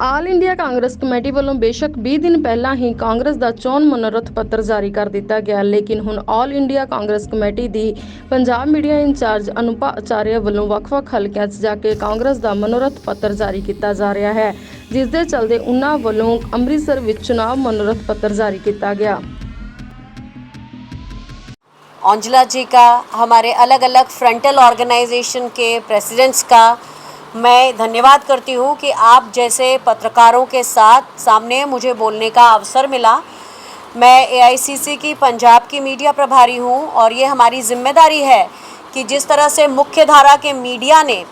ਆਲ India Congress committee ਵੱਲੋਂ ਬੇਸ਼ੱਕ 20 ਦਿਨ ਪਹਿਲਾਂ ਹੀ ਕਾਂਗਰਸ ਦਾ ਚੋਣ ਮਨੋਰਥ ਪੱਤਰ ਜਾਰੀ ਕਰ ਦਿੱਤਾ ਗਿਆ ਲੇਕਿਨ ਹੁਣ ਆਲ ਇੰਡੀਆ ਕਾਂਗਰਸ ਕਮੇਟੀ ਦੀ ਪੰਜਾਬ ਮੀਡੀਆ ਇੰਚਾਰਜ ਅਨੁਪਾ ਆਚਾਰਿਆ ਵੱਲੋਂ ਵੱਖ-ਵੱਖ ਹਲਕਿਆਂ 'ਚ ਜਾ ਕੇ ਕਾਂਗਰਸ ਦਾ ਮਨੋਰਥ ਪੱਤਰ ਜਾਰੀ ਕੀਤਾ ਜਾ ਰਿਹਾ ਹੈ ਜਿਸ ਦੇ ਚਲਦੇ ਉਨ੍ਹਾਂ ਵੱਲੋਂ ਅੰਮ੍ਰਿਤਸਰ ਵਿੱਚ ਚੁਣਾਵ ਮਨੋਰਥ ਪੱਤਰ ਜਾਰੀ ਕੀਤਾ ਗਿਆ औंजला जी का हमारे अलग अलग फ्रंटल ऑर्गेनाइजेशन के प्रेसिडेंट्स का मैं धन्यवाद करती हूँ कि आप जैसे पत्रकारों के साथ सामने मुझे बोलने का अवसर मिला। मैं एआईसीसी की पंजाब की मीडिया प्रभारी हूँ और ये हमारी ज़िम्मेदारी है कि जिस तरह से मुख्य धारा के मीडिया ने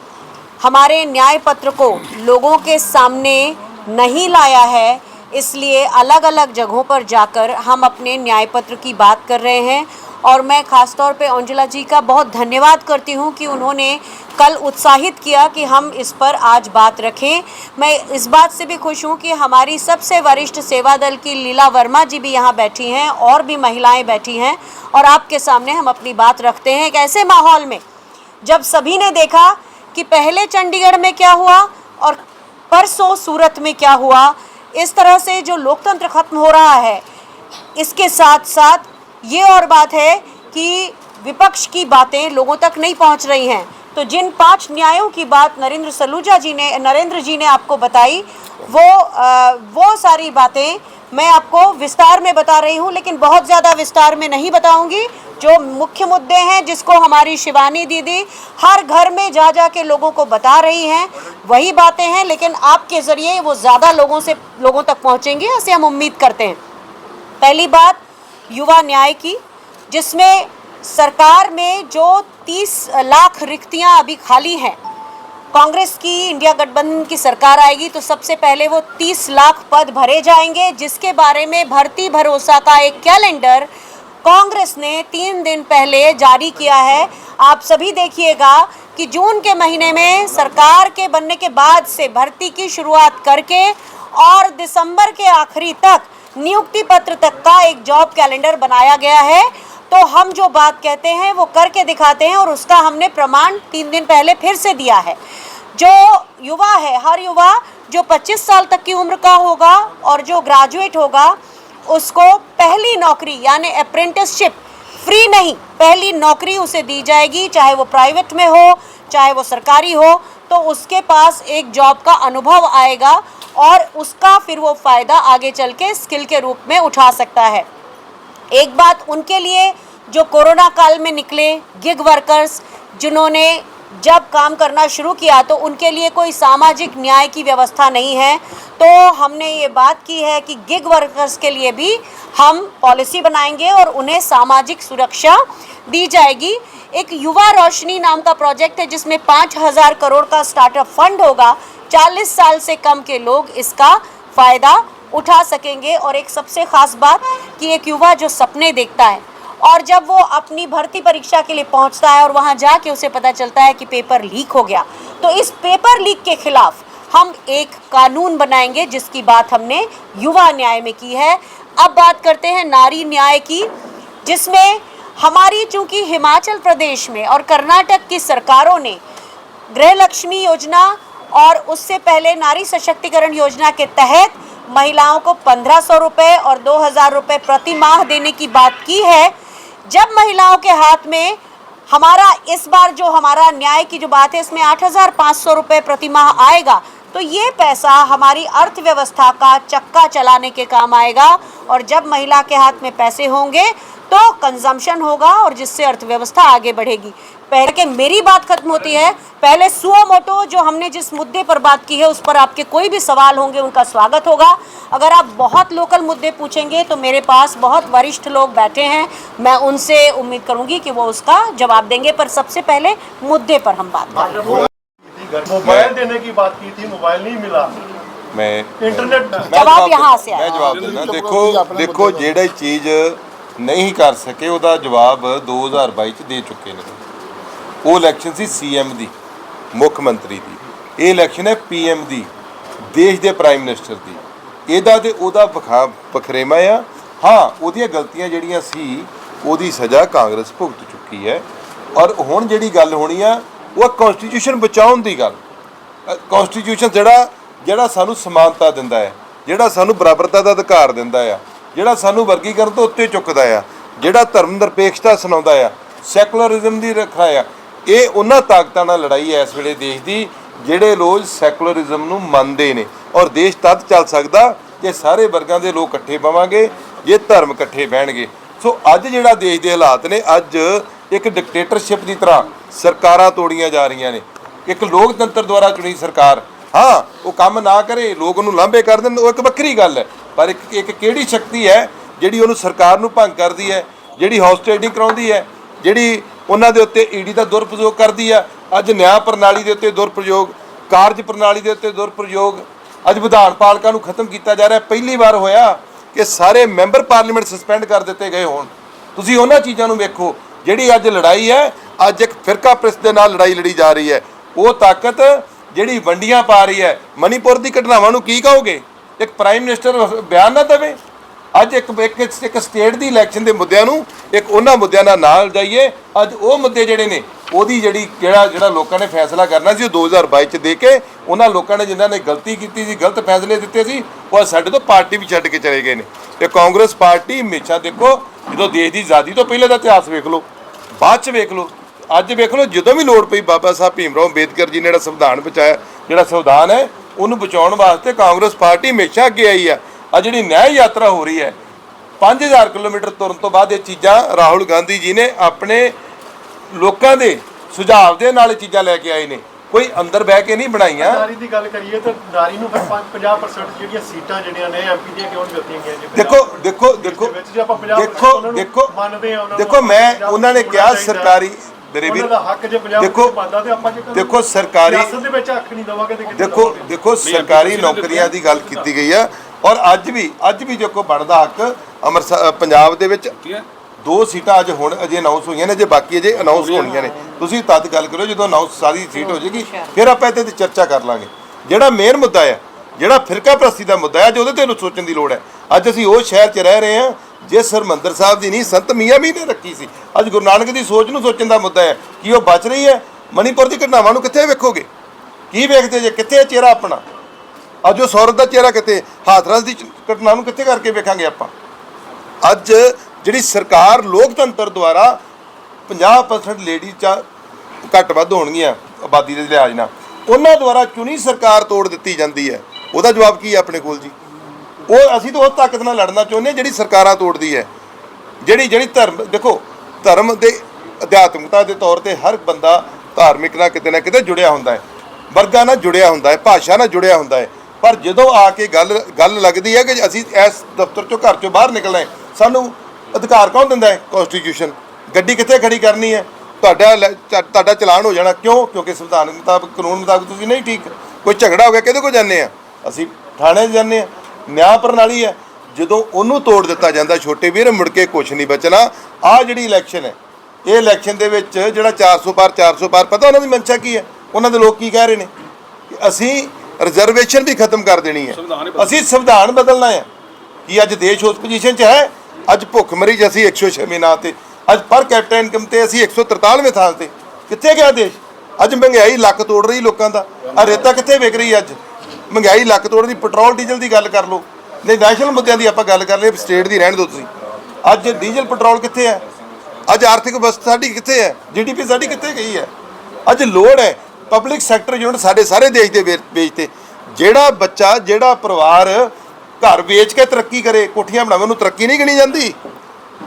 हमारे न्याय पत्र को लोगों के सामने नहीं लाया है, इसलिए अलग अलग जगहों पर जाकर हम अपने न्याय पत्र की बात कर रहे हैं। और मैं ख़ासतौर पे अंजुला जी का बहुत धन्यवाद करती हूँ कि उन्होंने कल उत्साहित किया कि हम इस पर आज बात रखें। मैं इस बात से भी खुश हूँ कि हमारी सबसे वरिष्ठ सेवा दल की लीला वर्मा जी भी यहाँ बैठी हैं और भी महिलाएँ बैठी हैं और आपके सामने हम अपनी बात रखते हैं एक ऐसे माहौल में। जब सभी ने देखा कि पहले चंडीगढ़ में क्या हुआ और परसों सूरत में क्या हुआ, इस तरह से जो लोकतंत्र खत्म हो रहा है, इसके साथ साथ ये और बात है कि विपक्ष की बातें लोगों तक नहीं पहुँच रही हैं। तो जिन पाँच न्यायों की बात नरेंद्र सलूजा जी ने नरेंद्र जी ने आपको बताई वो अ, वो सारी बातें मैं आपको विस्तार में बता रही हूँ लेकिन बहुत ज़्यादा विस्तार में नहीं बताऊँगी। जो मुख्य मुद्दे हैं जिसको हमारी शिवानी दीदी हर घर में जा जा के लोगों को बता रही हैं वही बातें हैं लेकिन आपके ज़रिए वो ज़्यादा लोगों से लोगों तक पहुँचेंगे ऐसे हम उम्मीद करते हैं। पहली बात युवा न्याय की, जिसमें सरकार में जो 30 लाख रिक्तियाँ अभी खाली हैं, कांग्रेस की, इंडिया गठबंधन की सरकार आएगी तो सबसे पहले वो 30 लाख पद भरे जाएँगे, जिसके बारे में भर्ती भरोसा का एक कैलेंडर कांग्रेस ने तीन दिन पहले जारी किया है। आप सभी देखिएगा कि जून के महीने में सरकार के बनने के बाद से भर्ती की शुरुआत करके और दिसंबर के आखिरी तक नियुक्ति पत्र तक का एक जॉब कैलेंडर बनाया गया है। तो हम जो बात कहते हैं, वो करके दिखाते हैं और उसका हमने प्रमाण तीन दिन पहले फिर से दिया है। जो युवा है, हर युवा जो 25 साल तक की उम्र का होगा और जो ग्रेजुएट होगा, उसको पहली नौकरी यानी अप्रेंटिसशिप फ्री नहीं, पहली नौकरी उसे दी जाएगी, चाहे वो प्राइवेट में हो, चाहे वो सरकारी हो तो उसके पास एक जॉब का अनुभव आएगा और उसका फिर वो फ़ायदा आगे चल के स्किल के रूप में उठा सकता है। एक बात उनके लिए, जो कोरोना काल में निकले गिग वर्कर्स जिन्होंने जब काम करना शुरू किया तो उनके लिए कोई सामाजिक न्याय की व्यवस्था नहीं है। तो हमने ये बात की है कि गिग वर्कर्स के लिए भी हम पॉलिसी बनाएँगे और उन्हें सामाजिक सुरक्षा दी जाएगी। एक युवा रोशनी नाम का प्रोजेक्ट है, जिसमें पाँच हज़ार करोड़ का स्टार्टअप फंड होगा। चालीस साल से कम के लोग इसका फ़ायदा उठा सकेंगे। और एक सबसे ख़ास बात कि एक युवा जो सपने देखता है और जब वो अपनी भर्ती परीक्षा के लिए पहुँचता है और वहाँ जाके उसे पता चलता है कि पेपर लीक हो गया तो इस पेपर लीक के खिलाफ हम एक कानून बनाएँगे जिसकी बात हमने युवा न्याय में की है। अब बात करते हैं नारी न्याय की, जिसमें हमारी चूँकि हिमाचल प्रदेश में और कर्नाटक की सरकारों ने गृह लक्ष्मी योजना और उससे पहले नारी सशक्तिकरण योजना के तहत महिलाओं को पंद्रह सौ रुपये और दो हज़ार रुपये प्रति माह देने की बात की है। जब महिलाओं के हाथ में हमारा, इस बार जो हमारा न्याय की जो बात है, इसमें आठ हज़ार पाँच सौ रुपये प्रति माह आएगा तो ये पैसा हमारी अर्थव्यवस्था का चक्का चलाने के काम आएगा। और जब महिला के हाथ में पैसे होंगे तो कंजम्पशन होगा और जिससे अर्थव्यवस्था आगे बढ़ेगी। पहले के मेरी बात खत्म होती है पहले सुओ मोटो जो हमने जिस मुद्दे पर बात की है उस पर आपके कोई भी सवाल होंगे उनका स्वागत होगा। अगर आप बहुत लोकल मुद्दे पूछेंगे तो मेरे पास बहुत वरिष्ठ लोग बैठे हैं। मैं उनसे उम्मीद करूँगी कि वो उसका जवाब देंगे पर सबसे पहले मुद्दे पर हम बात करें। मोबाइल देने की बात की थी मोबाइल नहीं मिला। मैं इंटरनेट जवाब यहाँ से देखो देखो जेडी चीज़ ਨਹੀਂ ਕਰ ਸਕੇ, ਉਹਦਾ ਜਵਾਬ 2022 ਚ ਦੇ ਚੁੱਕੇ ਨੇ। ਉਹ ਇਲੈਕਸ਼ਨ ਸੀ ਸੀਐਮ ਦੀ, ਮੁੱਖ ਮੰਤਰੀ ਦੀ। ਇਹ ਇਲੈਕਸ਼ਨ ਹੈ ਪੀਐਮ ਦੀ, ਦੇਸ਼ ਦੇ ਪ੍ਰਾਈਮ ਮਿਨਿਸਟਰ ਦੀ। ਇਹਦਾ ਤੇ ਉਹਦਾ ਵਖਾ ਬਖਰੇਵਾ ਆ। ਹਾਂ, ਉਹਦੀਆਂ ਗਲਤੀਆਂ ਜਿਹੜੀਆਂ ਸੀ, ਉਹਦੀ ਸਜ਼ਾ ਕਾਂਗਰਸ ਭੁਗਤ ਚੁੱਕੀ ਹੈ। ਔਰ ਹੁਣ ਜਿਹੜੀ ਗੱਲ ਹੋਣੀ ਆ, ਉਹ ਕਨਸਟੀਟਿਊਸ਼ਨ ਬਚਾਉਣ ਦੀ ਗੱਲ। ਕਨਸਟੀਟਿਊਸ਼ਨ ਜਿਹੜਾ ਜਿਹੜਾ ਸਾਨੂੰ ਸਮਾਨਤਾ ਦਿੰਦਾ ਹੈ, ਜਿਹੜਾ ਸਾਨੂੰ ਬਰਾਬਰਤਾ ਦਾ ਅਧਿਕਾਰ ਦਿੰਦਾ ਆ। ਜਿਹੜਾ ਸਾਨੂੰ ਵਰਗੀਕਰਨ ਤੋਂ ਉੱਤੇ ਚੁੱਕਦਾ ਆ, ਜਿਹੜਾ ਧਰਮ ਨਿਰਪੇਖਤਾ ਸੁਣਾਉਂਦਾ ਆ, ਸੈਕੂਲਰਿਜ਼ਮ ਦੀ ਰੱਖਿਆ ਆ, ਇਹ ਉਹਨਾਂ ਤਾਕਤਾਂ ਨਾਲ ਲੜਾਈ ਹੈ ਇਸ ਵੇਲੇ ਦੇਸ਼ ਦੀ, ਜਿਹੜੇ ਲੋਕ ਸੈਕੂਲਰਿਜ਼ਮ ਨੂੰ ਮੰਨਦੇ ਨੇ। ਔਰ ਦੇਸ਼ ਤਦ ਚੱਲ ਸਕਦਾ ਜੇ ਸਾਰੇ ਵਰਗਾਂ ਦੇ ਲੋਕ ਇਕੱਠੇ ਪਵਾਂਗੇ, ਜੇ ਧਰਮ ਇਕੱਠੇ ਬਹਿਣਗੇ। ਸੋ ਅੱਜ ਜਿਹੜਾ ਦੇਸ਼ ਦੇ ਹਾਲਾਤ ਨੇ, ਅੱਜ ਇੱਕ ਡਿਕਟੇਟਰਸ਼ਿਪ ਦੀ ਤਰ੍ਹਾਂ ਸਰਕਾਰਾਂ ਤੋੜੀਆਂ ਜਾ ਰਹੀਆਂ ਨੇ। ਇੱਕ ਲੋਕਤੰਤਰ ਦੁਆਰਾ ਚੁਣੀ ਸਰਕਾਰ ਹਾਂ, ਉਹ ਕੰਮ ਨਾ ਕਰੇ, ਲੋਕ ਉਹਨੂੰ ਲਾਂਭੇ ਕਰ ਦੇਣ, ਉਹ ਇੱਕ ਵੱਖਰੀ ਗੱਲ ਹੈ। ਪਰ ਇੱਕ ਇੱਕ ਕਿਹੜੀ ਸ਼ਕਤੀ ਹੈ ਜਿਹੜੀ ਉਹਨੂੰ ਸਰਕਾਰ ਨੂੰ ਭੰਗ ਕਰਦੀ ਹੈ, ਜਿਹੜੀ ਹਾਊਸ ਟ੍ਰੇਡਿੰਗ ਕਰਾਉਂਦੀ ਹੈ, ਜਿਹੜੀ ਉਹਨਾਂ ਦੇ ਉੱਤੇ ਈਡੀ ਦਾ ਦੁਰਪਯੋਗ ਕਰਦੀ ਆ ਅੱਜ ਨਿਆਂ ਪ੍ਰਣਾਲੀ ਦੇ ਉੱਤੇ ਦੁਰਪਯੋਗ ਕਾਰਜ ਪ੍ਰਣਾਲੀ ਦੇ ਉੱਤੇ ਦੁਰਪਯੋਗ ਅੱਜ ਵਿਧਾਨ ਪਾਲਿਕਾ ਨੂੰ ਖਤਮ ਕੀਤਾ ਜਾ ਰਿਹਾ, ਪਹਿਲੀ ਵਾਰ ਹੋਇਆ ਕਿ ਸਾਰੇ ਮੈਂਬਰ ਪਾਰਲੀਮੈਂਟ ਸਸਪੈਂਡ ਕਰ ਦਿੱਤੇ ਗਏ ਹੋਣ। ਤੁਸੀਂ ਉਹਨਾਂ ਚੀਜ਼ਾਂ ਨੂੰ ਵੇਖੋ, ਜਿਹੜੀ ਅੱਜ ਲੜਾਈ ਹੈ, ਅੱਜ ਇੱਕ ਫਿਰਕਾ ਪ੍ਰਸਤ ਦੇ ਨਾਲ ਲੜਾਈ ਲੜੀ ਜਾ ਰਹੀ ਹੈ। ਉਹ ਤਾਕਤ ਜਿਹੜੀ ਵੰਡੀਆਂ ਪਾ ਰਹੀ ਹੈ, ਮਨੀਪੁਰ ਦੀ ਘਟਨਾਵਾਂ ਨੂੰ ਕੀ ਕਹੋਗੇ? ਇੱਕ ਪ੍ਰਾਈਮ ਮਿਨਿਸਟਰ ਬਿਆਨ ਨਾ ਦੇਵੇ? ਅੱਜ ਇੱਕ ਇੱਕ ਇੱਕ ਸਟੇਟ ਦੀ ਇਲੈਕਸ਼ਨ ਦੇ ਮੁੱਦਿਆਂ ਨੂੰ, ਇੱਕ ਉਹਨਾਂ ਮੁੱਦਿਆਂ ਨਾਲ ਨਾਲ ਜਾਈਏ। ਅੱਜ ਉਹ ਮੁੱਦੇ ਜਿਹੜੇ ਨੇ, ਉਹਦੀ ਜਿਹੜੀ ਕਿਹੜਾ ਜਿਹੜਾ ਲੋਕਾਂ ਨੇ ਫੈਸਲਾ ਕਰਨਾ ਸੀ, ਉਹ 2022 ਚ ਦੇ ਕੇ, ਉਹਨਾਂ ਲੋਕਾਂ ਨੇ ਜਿਨ੍ਹਾਂ ਨੇ ਗਲਤੀ ਕੀਤੀ ਸੀ, ਗਲਤ ਫੈਸਲੇ ਦਿੱਤੇ ਸੀ, ਉਹ ਅੱਜ ਸਾਡੇ ਤੋਂ ਪਾਰਟੀ ਵੀ ਛੱਡ ਕੇ ਚਲੇ ਗਏ ਨੇ। ਤੇ ਕਾਂਗਰਸ ਪਾਰਟੀ, ਹਮੇਸ਼ਾ ਦੇਖੋ, ਜਦੋਂ ਦੇਸ਼ ਦੀ ਆਜ਼ਾਦੀ ਤੋਂ ਪਹਿਲੇ ਦਾ ਇਤਿਹਾਸ ਵੇਖ ਲਓ, ਬਾਅਦ ਚ ਵੇਖ ਲਓ ਅੱਜ ਵੇਖ ਲਓ ਜਦੋਂ ਵੀ ਲੋੜ ਪਈ ਬਾਬਾ ਸਾਹਿਬ ਭੀਮਰਾਓ ਅੰਬੇਦਕਰ ਜੀ ਨੇ ਜਿਹੜਾ ਸੰਵਿਧਾਨ ਬਚਾਇਆ ਜਿਹੜਾ ਸੰਵਿਧਾਨ ਹੈ ਉਹਨੂੰ ਬਚਾਉਣ ਵਾਸਤੇ ਕਾਂਗਰਸ ਪਾਰਟੀ ਹਮੇਸ਼ਾ ਅੱਗੇ ਆਈ ਆ ਆ ਜਿਹੜੀ ਨਿਆਂ ਯਾਤਰਾ ਹੋ ਰਹੀ ਹੈ 5000 ਕਿਲੋਮੀਟਰ ਤੁਰਨ ਤੋਂ ਬਾਅਦ ਇਹ ਚੀਜ਼ਾਂ ਰਾਹੁਲ ਗਾਂਧੀ ਜੀ ਨੇ ਆਪਣੇ ਲੋਕਾਂ ਦੇ ਸੁਝਾਅ ਦੇ ਨਾਲ ਇਹ ਚੀਜ਼ਾਂ ਲੈ ਕੇ ਆਏ ਨੇ। ਕੋਈ ਅੰਦਰ ਬਹਿ ਕੇ ਨਹੀਂ ਬਣਾਈਆਂ। ਨਾਰੀ ਦੀ ਗੱਲ ਕਰੀਏ ਤਾਂ ਨਾਰੀ ਨੂੰ ਫਿਰ 50% ਜਿਹੜੀਆਂ ਸੀਟਾਂ ਜਿਹੜੀਆਂ ਨੇ ਐਮਪੀ ਦੀਆਂ ਕਿਉਂ ਨਹੀਂ ਦਿੱਤੀਆਂ ਗਈਆਂ? ਦੇਖੋ ਦੇਖੋ ਦੇਖੋ ਵਿੱਚ ਜੇ ਆਪਾਂ 50% ਦੇਖੋ ਦੇਖੋ ਮੰਨਦੇ ਆ ਉਹਨਾਂ ਨੂੰ ਦੇਖੋ ਮੈਂ 50% ਉਹਨਾਂ ਨੇ ਕਿਹਾ। ਸਰਕਾਰੀ ਮੇਰੇ ਵੀਰ ਉਹਨਾਂ ਦਾ ਹੱਕ ਜੇ 50% ਦੇਖੋ ਪਾਉਂਦਾ ਤੇ ਆਪਾਂ ਕਿਉਂ ਦੇਖੋ ਸਰਕਾਰੀ ਸਿਆਸਤ ਦੇ ਵਿੱਚ ਹੱਕ ਨਹੀਂ ਦਵਾਂਗੇ ਤੇ ਕਿੱਥੇ ਦੇਖੋ ਦੇਵਾਂਗੇ? ਦੇਖੋ ਸਰਕਾਰੀ ਨੌਕਰੀਆਂ ਦੀ ਗੱਲ ਕੀਤੀ ਗਈ ਆ ਔਰ ਅੱਜ ਵੀ ਅੱਜ ਵੀ ਦੇਖੋ ਬਣਦਾ ਹੱਕ ਅੰਮ੍ਰਿਤਸਰ ਪੰਜਾਬ ਦੇ ਵਿੱਚ ਦੋ ਸੀਟਾਂ ਅੱਜ ਹੁਣ ਅਜੇ ਅਨਾਉਂਸ ਹੋਈਆਂ ਨੇ ਜੇ ਬਾਕੀ ਅਜੇ ਅਨਾਉਂਸ ਹੋਣੀਆਂ ਨੇ। ਤੁਸੀਂ ਤਦ ਗੱਲ ਕਰੋ ਜਦੋਂ ਅਨਾਉਂਸ ਸਾਰੀ ਸੀਟ ਹੋ ਜਾਏਗੀ ਫਿਰ ਆਪਾਂ ਇਹਦੇ ਤੇ ਚਰਚਾ ਕਰ ਲਾਂਗੇ। ਜਿਹੜਾ ਮੇਨ ਮੁੱਦਾ ਹੈ ਜਿਹੜਾ ਫਿਰਕਾ ਪ੍ਰਸਤੀ ਦਾ ਮੁੱਦਾ ਹੈ ਅੱਜ ਉਹਦੇ ਤੇ ਨੂੰ ਸੋਚਣ ਦੀ ਲੋੜ ਹੈ। ਅੱਜ ਅਸੀਂ ਉਹ ਸ਼ਹਿਰ 'ਚ ਰਹਿ ਰਹੇ ਹਾਂ ਜੇ ਹਰਮੰਦਰ ਸਾਹਿਬ ਦੀ ਨਹੀਂ ਸੰਤ ਮੀਆਂ ਵੀ ਨੇ ਰੱਖੀ ਸੀ, ਅੱਜ ਗੁਰੂ ਨਾਨਕ ਦੀ ਸੋਚ ਨੂੰ ਸੋਚਣ ਦਾ ਮੁੱਦਾ ਹੈ, ਕਿ ਉਹ ਬਚ ਰਹੀ ਹੈ? ਮਣੀਪੁਰ ਦੀ ਘਟਨਾਵਾਂ ਨੂੰ ਕਿੱਥੇ ਵੇਖੋਗੇ? ਕੀ ਵੇਖਦੇ ਜੇ? ਕਿੱਥੇ ਚਿਹਰਾ ਆਪਣਾ? ਅੱਜ ਉਹ ਸੌਰਤ ਦਾ ਚਿਹਰਾ ਕਿੱਥੇ? ਹਾਥਰਸ ਦੀ ਘਟਨਾ ਨੂੰ ਕਿੱਥੇ ਕਰਕੇ ਵੇਖਾਂਗੇ ਆਪਾਂ? ਅੱਜ ਜਿਹੜੀ ਸਰਕਾਰ ਲੋਕਤੰਤਰ ਦੁਆਰਾ 50% ਲੇਡੀ ਚਾ ਘੱਟ ਵੱਧ ਹੋਣਗੀਆਂ, ਆਬਾਦੀ ਦੇ ਲਿਹਾਜ਼ ਨਾਲ, ਉਹਨਾਂ ਦੁਆਰਾ ਚੁਣੀ ਸਰਕਾਰ ਤੋੜ ਦਿੱਤੀ ਜਾਂਦੀ ਹੈ। ਉਹਦਾ ਜਵਾਬ ਕੀ ਹੈ ਆਪਣੇ ਕੋਲ ਜੀ? ਉਹ ਅਸੀਂ ਤਾਂ ਉਸ ਤਾਕਤ ਨਾਲ ਲੜਨਾ ਚਾਹੁੰਦੇ ਹਾਂ ਜਿਹੜੀ ਸਰਕਾਰਾਂ ਤੋੜਦੀ ਹੈ। ਜਿਹੜੀ ਜਿਹੜੀ ਧਰਮ, ਦੇਖੋ, ਧਰਮ ਦੇ ਅਧਿਆਤਮਕਤਾ ਦੇ ਤੌਰ ਤੇ ਹਰ ਬੰਦਾ ਧਾਰਮਿਕ ਨਾਲ ਕਿਤੇ ਨਾ ਕਿਤੇ ਜੁੜਿਆ ਹੁੰਦਾ ਹੈ। ਵਰਗਾਂ ਨਾਲ ਜੁੜਿਆ ਹੁੰਦਾ ਹੈ, ਭਾਸ਼ਾ ਨਾਲ ਜੁੜਿਆ ਹੁੰਦਾ ਹੈ। ਪਰ ਜਦੋਂ ਆ ਕੇ ਗੱਲ ਗੱਲ ਲੱਗਦੀ ਹੈ ਕਿ ਅਸੀਂ ਇਸ ਦਫ਼ਤਰ ਚੋਂ ਘਰ ਚੋਂ ਬਾਹਰ ਨਿਕਲਣਾ ਹੈ, ਸਾਨੂੰ ਅਧਿਕਾਰ ਕੌਣ ਦਿੰਦਾ ਹੈ? ਕਨਸਟੀਟਿਊਸ਼ਨ ਗੱਡੀ ਕਿੱਥੇ ਖੜੀ ਕਰਨੀ ਹੈ? ਤੁਹਾਡਾ ਲੈ- ਚ- ਤੁਹਾਡਾ ਚਲਾਨ ਹੋ ਜਾਣਾ ਕਿਉਂ? ਕਿਉਂਕਿ ਸੰਵਿਧਾਨ ਮੁਤਾਬਕ, ਕਾਨੂੰਨ ਮੁਤਾਬਕ ਤੁਸੀਂ ਨਹੀਂ ਠੀਕ। ਕੋਈ ਝਗੜਾ ਹੋ ਗਿਆ, ਕਿਹਦੇ ਕੋਲ ਜਾਂਦੇ ਆ? ਅਸੀਂ ਥਾਣੇ 'ਚ ਜਾਂਦੇ ਆ। ਨਿਆਂ ਪ੍ਰਣਾਲੀ ਹੈ। ਜਦੋਂ ਉਹਨੂੰ ਤੋੜ ਦਿੱਤਾ ਜਾਂਦਾ ਛੋਟੇ ਵੀਰ ਮੁੜ ਕੇ ਕੁਝ ਨਹੀਂ ਬਚਣਾ। ਆ ਜਿਹੜੀ ਇਲੈਕਸ਼ਨ ਹੈ ਇਹ ਇਲੈਕਸ਼ਨ ਦੇ ਵਿੱਚ ਜਿਹੜਾ 400 ਪਾਰ 400 ਪਾਰ ਪਤਾ ਉਹਨਾਂ ਦੀ ਮਨਸ਼ਾ ਕੀ ਹੈ? ਉਹਨਾਂ ਦੇ ਲੋਕ ਕੀ ਕਹਿ ਰਹੇ ਨੇ? ਕਿ ਅਸੀਂ ਰਿਜ਼ਰਵੇਸ਼ਨ ਵੀ ਖਤਮ ਕਰ ਦੇਣੀ ਹੈ। ਅਸੀਂ ਸੰਵਿਧਾਨ ਬਦਲਣਾ ਹੈ। ਕਿ ਅੱਜ ਦੇਸ਼ ਉਸ ਪੋਜੀਸ਼ਨ 'ਚ ਹੈ? ਅੱਜ ਭੁੱਖਮਰੀ 'ਚ ਅਸੀਂ 106 ਨਾਂ ਤੇ ਅੱਜ ਪਰ ਕੈਪਟਨ ਇਨਕਮ ਤੇ ਅਸੀਂ 143ਵੇਂ ਥਾਂ ਤੇ। ਕਿੱਥੇ ਗਿਆ ਦੇਸ਼? ਅੱਜ ਮਹਿੰਗਾਈ ਲੱਕ ਤੋੜ ਰਹੀ ਲੋਕਾਂ ਦਾ। ਆ ਰੇਤਾ ਕਿੱਥੇ ਵਿਕ ਰਹੀ ਅੱਜ? ਮਹਿੰਗਾਈ ਲੱਕ ਤੋੜ ਦੀ, ਪੈਟਰੋਲ, ਡੀਜ਼ਲ ਦੀ ਗੱਲ ਕਰ ਲਓ। ਨਹੀਂ ਨੈਸ਼ਨਲ ਮੁੱਦਿਆਂ ਦੀ ਆਪਾਂ ਗੱਲ ਕਰ ਲਈਏ ਸਟੇਟ ਦੀ ਰਹਿਣ ਦਿਓ ਤੁਸੀਂ। ਅੱਜ ਡੀਜ਼ਲ, ਪੈਟਰੋਲ ਕਿੱਥੇ ਹੈ? ਅੱਜ ਆਰਥਿਕ ਵਿਵਸਥਾ ਸਾਡੀ ਕਿੱਥੇ ਹੈ? ਜੀਡੀਪੀ ਸਾਡੀ ਕਿੱਥੇ ਗਈ ਹੈ? ਅੱਜ ਲੋੜ ਹੈ ਪਬਲਿਕ ਸੈਕਟਰ ਯੂਨਿਟ ਸਾਡੇ ਸਾਰੇ ਦੇਸ਼ ਦੇ ਵੇ- ਵੇਚ ਤੇ। ਜਿਹੜਾ ਬੱਚਾ, ਜਿਹੜਾ ਪਰਿਵਾਰ ਘਰ ਵੇਚ ਕੇ ਤਰੱਕੀ ਕਰੇ, ਕੋਠੀਆਂ ਬਣਾਵੇ, ਉਹਨੂੰ ਤਰੱਕੀ ਨਹੀਂ ਗਿਣੀ ਜਾਂਦੀ।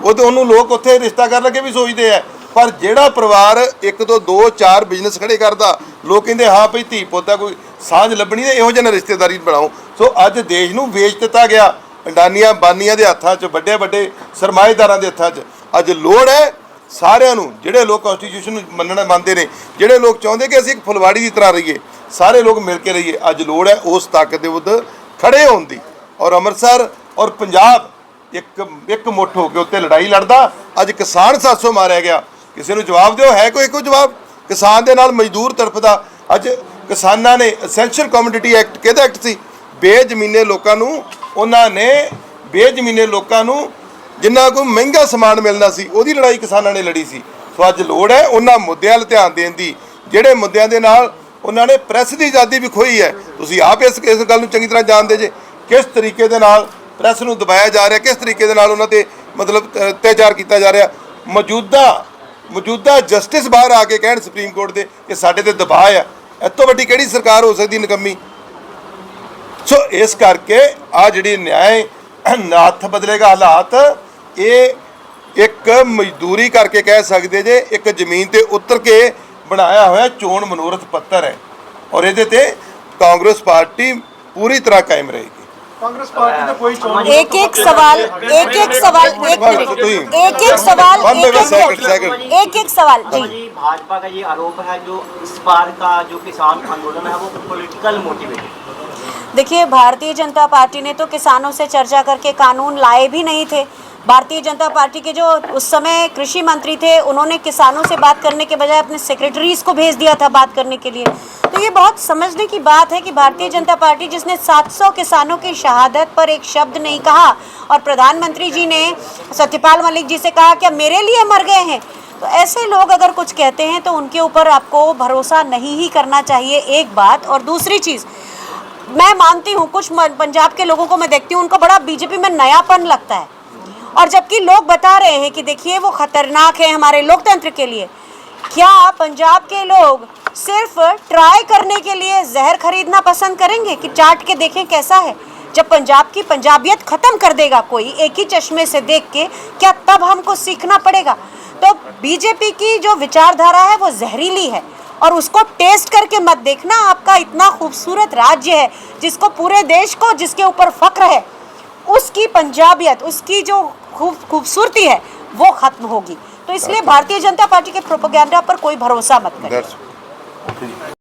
ਉਹ ਤੇ ਉਹਨੂੰ ਲੋਕ ਉੱਥੇ ਰਿਸ਼ਤਾ ਕਰਨ ਲੱਗੇ ਵੀ ਸੋਚਦੇ ਆ। ਪਰ ਜਿਹੜਾ ਪਰਿਵਾਰ ਇੱਕ ਤੋਂ ਦੋ ਚਾਰ ਬਿਜ਼ਨਸ ਖੜੇ ਕਰਦਾ, ਲੋਕ ਕਹਿੰਦੇ, ਹਾਂ ਭਈ ਧੀ ਪੁੱਤਾ ਕੋਈ ਸਾਂਝ ਲੱਭਣੀ ਹੈ ਇਹੋ ਜਿਹੇ ਨਾ ਰਿਸ਼ਤੇਦਾਰੀ ਬਣਾਓ। ਸੋ ਅੱਜ ਦੇਸ਼ ਨੂੰ ਵੇਚ ਦਿੱਤਾ ਗਿਆ। ਅੰਡਾਨੀਆਂ ਬਾਨੀਆਂ ਦੇ ਹੱਥਾਂ 'ਚ, ਵੱਡੇ ਵੱਡੇ ਸਰਮਾਏਦਾਰਾਂ ਦੇ ਹੱਥਾਂ 'ਚ। ਅੱਜ ਲੋੜ ਹੈ ਸਾਰਿਆਂ ਨੂੰ, ਜਿਹੜੇ ਲੋਕ ਕਨਸਟੀਟਿਊਸ਼ਨ ਨੂੰ ਮੰਨਣਾ ਮੰਨਦੇ ਨੇ, ਜਿਹੜੇ ਲੋਕ ਚਾਹੁੰਦੇ ਕਿ ਅਸੀਂ ਇੱਕ ਫੁਲਵਾੜੀ ਦੀ ਤਰ੍ਹਾਂ ਰਹੀਏ, ਸਾਰੇ ਲੋਕ ਮਿਲ ਕੇ ਰਹੀਏ। ਅੱਜ ਲੋੜ ਹੈ ਉਸ ਤਾਕਤ ਦੇ ਉੱਤੇ ਖੜੇ ਹੋਣ ਦੀ। ਔਰ ਅੰਮ੍ਰਿਤਸਰ ਔਰ ਪੰਜਾਬ ਇੱਕ ਇੱਕ ਮੁੱਠ ਹੋ ਕੇ ਉੱਤੇ ਲੜਾਈ ਲੜਦਾ। ਅੱਜ ਕਿਸਾਨ 700 ਮਾਰਿਆ ਗਿਆ। ਕਿਸੇ ਨੂੰ ਜਵਾਬ ਦਿਓ, ਹੈ ਕੋਈ ਕੋਈ ਜਵਾਬ? ਕਿਸਾਨ ਦੇ ਨਾਲ ਮਜ਼ਦੂਰ ਤਰਫਦਾ ਅੱਜ ਕਿਸਾਨਾਂ ਨੇ ਐਸੈਂਸ਼ੀਅਲ ਕਮੋਡਿਟੀ ਐਕਟ ਕਿਹਦਾ ਐਕਟ ਸੀ? ਬੇਜ਼ਮੀਨੇ ਲੋਕਾਂ ਨੂੰ, ਉਹਨਾਂ ਨੇ ਬੇਜ਼ਮੀਨੇ ਲੋਕਾਂ ਨੂੰ ਜਿੰਨਾ ਕੋਈ ਮਹਿੰਗਾ ਸਮਾਨ ਮਿਲਣਾ ਸੀ, ਉਹਦੀ ਲੜਾਈ ਕਿਸਾਨਾਂ ਨੇ ਲੜੀ ਸੀ। ਸੋ ਅੱਜ ਲੋੜ ਹੈ ਉਹਨਾਂ ਮੁੱਦਿਆਂ 'ਤੇ ਧਿਆਨ ਦੇਣ ਦੀ। ਜਿਹੜੇ ਮੁੱਦਿਆਂ ਦੇ ਨਾਲ ਉਹਨਾਂ ਨੇ ਪ੍ਰੈਸ ਦੀ ਆਜ਼ਾਦੀ ਵੀ ਖੋਈ ਹੈ, ਤੁਸੀਂ ਆਪ ਇਸ ਇਸ ਗੱਲ ਨੂੰ ਚੰਗੀ ਤਰ੍ਹਾਂ ਜਾਣਦੇ ਜੇ, ਕਿਸ ਤਰੀਕੇ ਦੇ ਨਾਲ ਪ੍ਰੈਸ ਨੂੰ ਦਬਾਇਆ ਜਾ ਰਿਹਾ, ਕਿਸ ਤਰੀਕੇ ਦੇ ਨਾਲ ਉਹਨਾਂ ਤੇ ਮਤਲਬ ਅਤਿਆਚਾਰ ਕੀਤਾ ਜਾ ਰਿਹਾ। ਮੌਜੂਦਾ ਮੌਜੂਦਾ ਜਸਟਿਸ ਬਾਹਰ ਆ ਕੇ ਕਹਿਣ ਸੁਪਰੀਮ ਕੋਰਟ ਦੇ ਕਿ ਸਾਡੇ ਤੇ ਦਬਾਅ ਆ। ਇਹ ਤੋਂ ਵੱਡੀ ਕਿਹੜੀ ਸਰਕਾਰ ਹੋ ਸਕਦੀ ਨਕੰਮੀ? ਸੋ ਇਸ ਕਰਕੇ ਆ ਜਿਹੜੀ ਨਿਆਂ ਨਾਥ ਬਦਲੇਗਾ ਹਾਲਾਤ, ਇਹ ਇੱਕ ਮਜ਼ਦੂਰੀ ਕਰਕੇ ਕਹਿ ਸਕਦੇ ਜੇ, ਇੱਕ ਜ਼ਮੀਨ ਤੇ ਉਤਰ ਕੇ ਬਣਾਇਆ ਹੋਇਆ ਚੋਣ ਮਨੋਰਥ ਪੱਤਰ ਹੈ। ਔਰ ਇਹਦੇ ਤੇ ਕਾਂਗਰਸ ਪਾਰਟੀ ਪੂਰੀ ਤਰ੍ਹਾਂ ਕਾਇਮ ਰਹੇਗੀ। कांग्रेस पार्टी ने कोई एक एक सवाल एक एक सवाल एक एक एक सवाल एक एक सवाल। जी भाजपा का ये आरोप है जो इस बार का जो किसान आंदोलन है वो पॉलिटिकल मोटिवेटेड देखिए भारतीय जनता पार्टी ने तो किसानों से चर्चा करके कानून लाए भी नहीं थे। भारतीय जनता पार्टी के जो उस समय कृषि मंत्री थे, उन्होंने किसानों से बात करने के बजाय अपने सेक्रेटरीज को भेज दिया था बात करने के लिए। तो ये बहुत समझने की बात है कि भारतीय जनता पार्टी जिसने 700 किसानों की शहादत पर एक शब्द नहीं कहा, और प्रधानमंत्री जी ने सत्यपाल मलिक जी से कहा क्या मेरे लिए मर गए हैं। तो ऐसे लोग अगर कुछ कहते हैं तो उनके ऊपर आपको भरोसा नहीं ही करना चाहिए, एक बात। और दूसरी चीज़, मैं मानती हूँ, कुछ पंजाब के लोगों को मैं देखती हूँ, उनको बड़ा बीजेपी में नयापन लगता है। और जबकि लोग बता रहे हैं कि देखिए, वो खतरनाक है हमारे लोकतंत्र के लिए। क्या पंजाब के लोग सिर्फ़ ट्राई करने के लिए जहर खरीदना पसंद करेंगे? कि चाट के देखें कैसा है। जब पंजाब की पंजाबियत खत्म कर देगा कोई, एक ही चश्मे से देख के, क्या तब हमको सीखना पड़ेगा? तो बीजेपी की जो विचारधारा है, वो जहरीली है। और उसको टेस्ट करके मत देखना, आपका इतना खूबसूरत राज्य है, जिसको पूरे देश को, जिसके ऊपर फक्र है। उसकी पंजाबियत उसकी जो खूब खूबसूरती है वो खत्म होगी तो इसलिए भारतीय जनता पार्टी के प्रोपेगेंडा पर कोई भरोसा मत करें That's-